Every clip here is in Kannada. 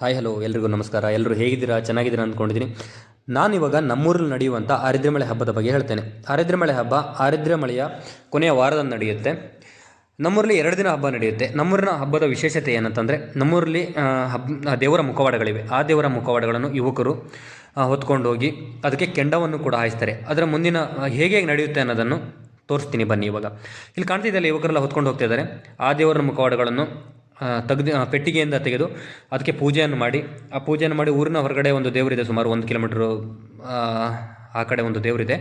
ಹಾಯ್, ಹಲೋ, ಎಲ್ರಿಗೂ ನಮಸ್ಕಾರ. ಎಲ್ಲರೂ ಹೇಗಿದ್ದೀರಾ? ಚೆನ್ನಾಗಿದ್ದೀರಾ ಅಂದ್ಕೊಂಡಿದ್ದೀನಿ ನಾನಿವಾಗ ನಮ್ಮೂರಲ್ಲಿ ನಡೆಯುವಂಥ ಆರಿದ್ರಮಳೆ ಹಬ್ಬದ ಬಗ್ಗೆ ಹೇಳ್ತೇನೆ. ಆರಿದ್ರಮಳೆ ಹಬ್ಬ ಆರಿದ್ರಮಳೆಯ ಕೊನೆಯ ವಾರದಲ್ಲಿ ನಡೆಯುತ್ತೆ. ನಮ್ಮೂರಲ್ಲಿ ಎರಡು ದಿನ ಹಬ್ಬ ನಡೆಯುತ್ತೆ. ನಮ್ಮೂರಿನ ಹಬ್ಬದ ವಿಶೇಷತೆ ಏನಂತಂದರೆ, ನಮ್ಮೂರಲ್ಲಿ ಹಬ್ ದೇವರ ಮುಖವಾಡಗಳಿವೆ. ಆ ದೇವರ ಮುಖವಾಡಗಳನ್ನು ಯುವಕರು ಆ, ಹೊತ್ಕೊಂಡು ಹೋಗಿ ಅದಕ್ಕೆ ಕೆಂಡವನ್ನು ಕೂಡ ಹಾಯಿಸ್ತಾರೆ. ಅದರ ಮುಂದಿನ ಹೇಗೆ ಹೇಗೆ ನಡೆಯುತ್ತೆ ಅನ್ನೋದನ್ನು ತೋರಿಸ್ತೀನಿ ಬನ್ನಿ ಇವಾಗ. ಇಲ್ಲಿ ಕಾಣ್ತಿದ್ದಲ್ಲ ಯುವಕರೆಲ್ಲ ಹೊತ್ಕೊಂಡು ಹೋಗ್ತಾ ಇದ್ದಾರೆ. ಆ ದೇವರ ಮುಖವಾಡಗಳನ್ನು ತೆಗೆದು ಪೆಟ್ಟಿಗೆಯಿಂದ ತೆಗೆದು ಅದಕ್ಕೆ ಪೂಜೆಯನ್ನು ಮಾಡಿ ಆ ಪೂಜೆಯನ್ನು ಮಾಡಿ ಊರಿನ ಹೊರಗಡೆ ಒಂದು ದೇವರಿದೆ ಸುಮಾರು ಒಂದು ಕಿಲೋಮೀಟ್ರು ಆ, ಕಡೆ ಒಂದು ದೇವರಿದೆ.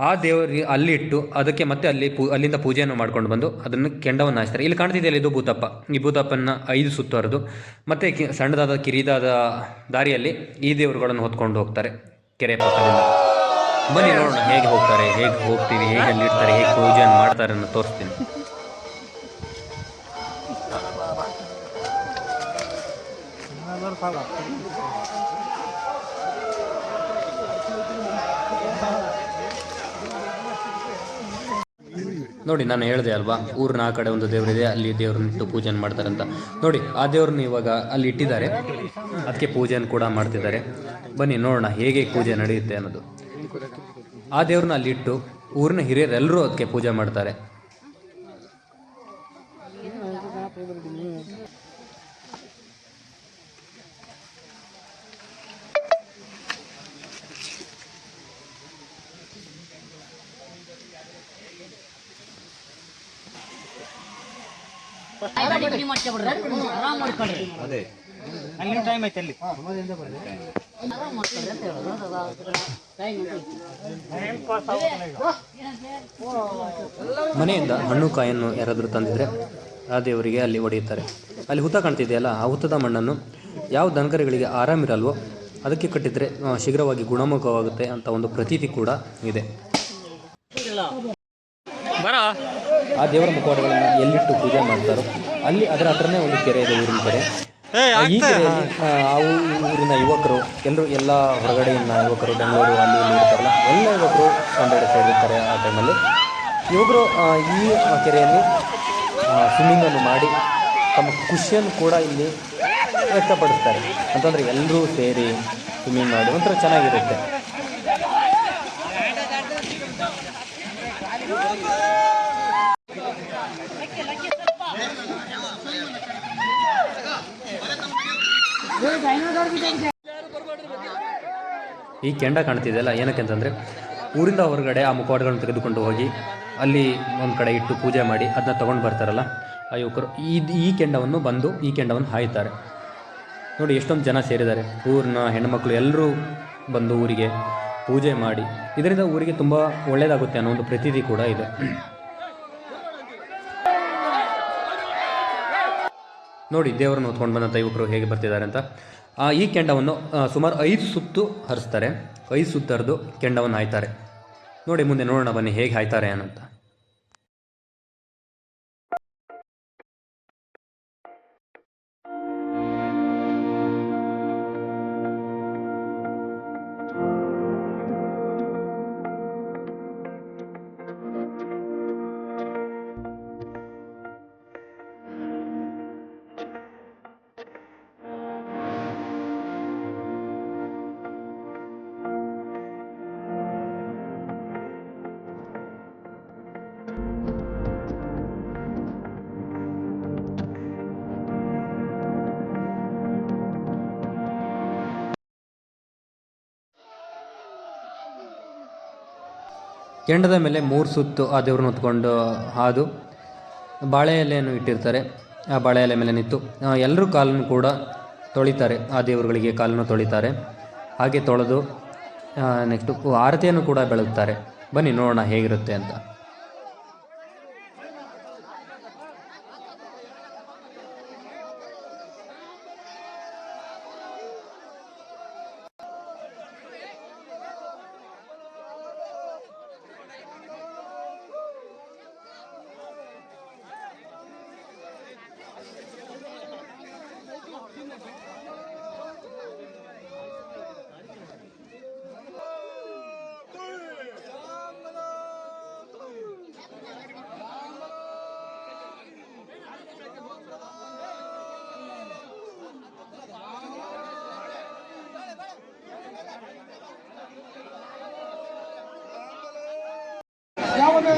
ಆ ದೇವರಿಗೆ ಅಲ್ಲಿ ಇಟ್ಟು ಅದಕ್ಕೆ ಮತ್ತೆ ಅಲ್ಲಿ ಪೂ ಅಲ್ಲಿಂದ ಪೂಜೆಯನ್ನು ಮಾಡ್ಕೊಂಡು ಬಂದು ಅದನ್ನು ಕೆಂಡವನ್ನು ಹಾಯಿಸ್ತಾರೆ. ಇಲ್ಲಿ ಕಾಣ್ತಿದೆಯಲ್ಲ ಇದು ಭೂತಪ್ಪ. ಈ ಭೂತಪ್ಪನ ಐದು ಸುತ್ತುವರೆದು ಮತ್ತೆ ಸಣ್ಣದಾದ ಕಿರಿದಾದ ದಾರಿಯಲ್ಲಿ ಈ ದೇವರುಗಳನ್ನು ಹೊತ್ಕೊಂಡು ಹೋಗ್ತಾರೆ ಕೆರೆ ಪಕ್ಕದಿಂದ. ಬನ್ನಿ ನೋಡೋಣ ಹೇಗೆ ಹೋಗ್ತಾರೆ ಹೇಗೆ ಹೋಗ್ತೀವಿ ಹೇಗೆ ಅಲ್ಲಿ ಇಡ್ತಾರೆ ಹೇಗೆ ಪೂಜೆಯನ್ನು ಮಾಡ್ತಾರೆ ಅನ್ನೋ ತೋರಿಸ್ತೀನಿ. ನೋಡಿ, ನಾನು ಹೇಳಿದೆ ಅಲ್ವಾ, ಊರಿನ ಆ ಕಡೆ ಒಂದು ದೇವರಿದೆ, ಅಲ್ಲಿ ದೇವ್ರನ್ನ ಇಟ್ಟು ಪೂಜೆ ಮಾಡ್ತಾರೆ ಅಂತ ನೋಡಿ, ಆ ದೇವ್ರನ್ನ ಇವಾಗ ಅಲ್ಲಿ ಇಟ್ಟಿದ್ದಾರೆ. ಅದಕ್ಕೆ ಪೂಜೆಯನ್ನು ಕೂಡ ಮಾಡ್ತಿದ್ದಾರೆ. ಬನ್ನಿ, ನೋಡೋಣ ಹೇಗೆ ಪೂಜೆ ನಡೆಯುತ್ತೆ ಅನ್ನೋದು. ಆ ದೇವ್ರನ್ನ ಅಲ್ಲಿ ಇಟ್ಟು ಊರಿನ ಹಿರಿಯರೆಲ್ಲರೂ ಅದಕ್ಕೆ ಪೂಜೆ ಮಾಡ್ತಾರೆ. ಅಲ್ಲಿ ಟೈಮ್ ಐತೆ ಅಲ್ಲಿ. ಮನೆಯಿಂದ ಹಣ್ಣು ಕಾಯನ್ನು ಯಾರಾದರೂ ತಂದಿದ್ರೆ ಆ ದೇವರಿಗೆ ಅಲ್ಲಿ ಹೊಡೆಯುತ್ತಾರೆ ಅಲ್ಲಿ ಹುತ್ತ ಕಾಣ್ತಿದೆಯಲ್ಲ ಆ ಹುತ್ತದ ಮಣ್ಣನ್ನು ಯಾವ ದನಕರಿಗಳಿಗೆ ಆರಾಮಿರಲ್ವೋ ಅದಕ್ಕೆ ಕಟ್ಟಿದರೆ ಶೀಘ್ರವಾಗಿ ಗುಣಮುಖವಾಗುತ್ತೆ ಅಂತ ಒಂದು ಪ್ರತೀತಿ ಕೂಡ ಇದೆ. ಆ ದೇವರ ಮುಖವಾಡಗಳನ್ನು ಎಲ್ಲಿಟ್ಟು ಪೂಜೆ ಮಾಡ್ತಾರೋ ಅಲ್ಲಿ ಅದರ ಹತ್ರನೇ ಒಂದು ಕೆರೆ ಇದೆ ಊರಿನ ಕಡೆ. ಈ ಕೆರೆಯಲ್ಲಿ ಆ, ಊರಿನ ಯುವಕರು ಎಲ್ಲರೂ ಎಲ್ಲ ಹೊರಗಡೆಯಿಂದ ಯುವಕರು ಬೆಂಗಳೂರು ಅಲ್ಲಿ ಇಲ್ಲಿ ಇರ್ತಾರಲ್ಲ ಎಲ್ಲ ಯುವಕರು ಒಂದೆಡೆ ಸೇರಿರ್ತಾರೆ ಆ ಟೈಮಲ್ಲಿ ಯುವಕರು ಈ ಕೆರೆಯಲ್ಲಿ ಸ್ವಿಮ್ಮಿಂಗನ್ನು ಮಾಡಿ ತಮ್ಮ ಖುಷಿಯನ್ನು ಕೂಡ ಇಲ್ಲಿ ವ್ಯಕ್ತಪಡಿಸ್ತಾರೆ. ಅಂತಂದರೆ ಎಲ್ಲರೂ ಸೇರಿ ಸ್ವಿಮ್ಮಿಂಗ್ ಮಾಡಿ ಒಂಥರ ಚೆನ್ನಾಗಿರುತ್ತೆ. ಈ ಕೆಂಡ ಕಾಣ್ತಿದೆಯಲ್ಲ ಏನಕ್ಕೆ ಅಂತಂದರೆ ಊರಿಂದ ಹೊರಗಡೆ ಆ ಮುಖವಾಡಗಳನ್ನು ತೆಗೆದುಕೊಂಡು ಹೋಗಿ ಅಲ್ಲಿ ಒಂದು ಕಡೆ ಇಟ್ಟು ಪೂಜೆ ಮಾಡಿ ಅದನ್ನ ತಗೊಂಡು ಬರ್ತಾರಲ್ಲ, ಆ ಯುವಕರು. ಈ ಈ ಕೆಂಡವನ್ನು ಬಂದು ಈ ಕೆಂಡವನ್ನು ಹಾಯ್ತಾರೆ. ನೋಡಿ, ಎಷ್ಟೊಂದು ಜನ ಸೇರಿದ್ದಾರೆ. ಊರಿನ ಹೆಣ್ಣುಮಕ್ಕಳು ಎಲ್ಲರೂ ಬಂದು ಊರಿಗೆ ಪೂಜೆ ಮಾಡಿ. ಇದರಿಂದ ಊರಿಗೆ ತುಂಬ ಒಳ್ಳೆಯದಾಗುತ್ತೆ ಅನ್ನೋ ಒಂದು ಪ್ರತೀತಿ ಕೂಡ ಇದೆ. ನೋಡಿ, ದೇವರನ್ನು ಹೊತ್ಕೊಂಡು ಬಂದಂಥ ಯುವಕರು ಹೇಗೆ ಬರ್ತಿದ್ದಾರೆ ಅಂತ. ಈ ಕೆಂಡವನ್ನು ಸುಮಾರು ಐದು ಸುತ್ತು ಹರಿಸ್ತಾರೆ. ಐದು ಸುತ್ತು ಹರಿದು ಕೆಂಡವನ್ನು ಹಾಯ್ತಾರೆ. ನೋಡಿ, ಮುಂದೆ ನೋಡೋಣ ಬನ್ನಿ ಹೇಗೆ ಹಾಯ್ತಾರೆ ಅನ್ನಂತ ಕೆಂಡದ ಮೇಲೆ ಮೂರು ಸುತ್ತು ಆ ದೇವ್ರನ್ನ ಹೊತ್ಕೊಂಡು ಹಾದು ಬಾಳೆ ಎಲೆಯನ್ನು ಇಟ್ಟಿರ್ತಾರೆ. ಆ ಬಾಳೆ ಎಲೆ ಮೇಲೆ ನಿಂತು ಎಲ್ಲರೂ ಕಾಲನ್ನು ಕೂಡ ತೊಳಿತಾರೆ. ಆ ದೇವರುಗಳಿಗೆ ಕಾಲನ್ನು ತೊಳಿತಾರೆ. ಹಾಗೆ ತೊಳೆದು ನೆಕ್ಸ್ಟು ಆರತಿಯನ್ನು ಕೂಡ ಬೆಳಗ್ತಾರೆ. ಬನ್ನಿ ನೋಡೋಣ ಹೇಗಿರುತ್ತೆ ಅಂತ.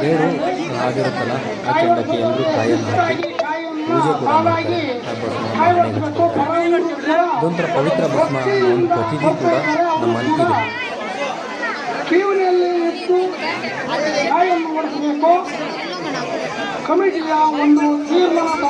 ದೇವರು ಆಗಿರುತ್ತಲ್ಲ ಆ ಕೆಂಡಕ್ಕೆ ಎಲ್ಲರೂ ಕಾಯನ್ನು ಹಾಕಿ ಪೂಜೆ ಕೂಡ ಮಾಡ್ತಾರೆ. ಆ ಭಸ್ಮ ಇದೊಂಥರ ಪವಿತ್ರ ಭಸ್ಮ ಅನ್ನೋ ಒಂದು ಪ್ರತಿದಿ ಕೂಡ ನಮ್ಮ ಅಂತಿದೆ ಕಮಿಟಿಯ ಒಂದು ತೀರ್ಮಾನ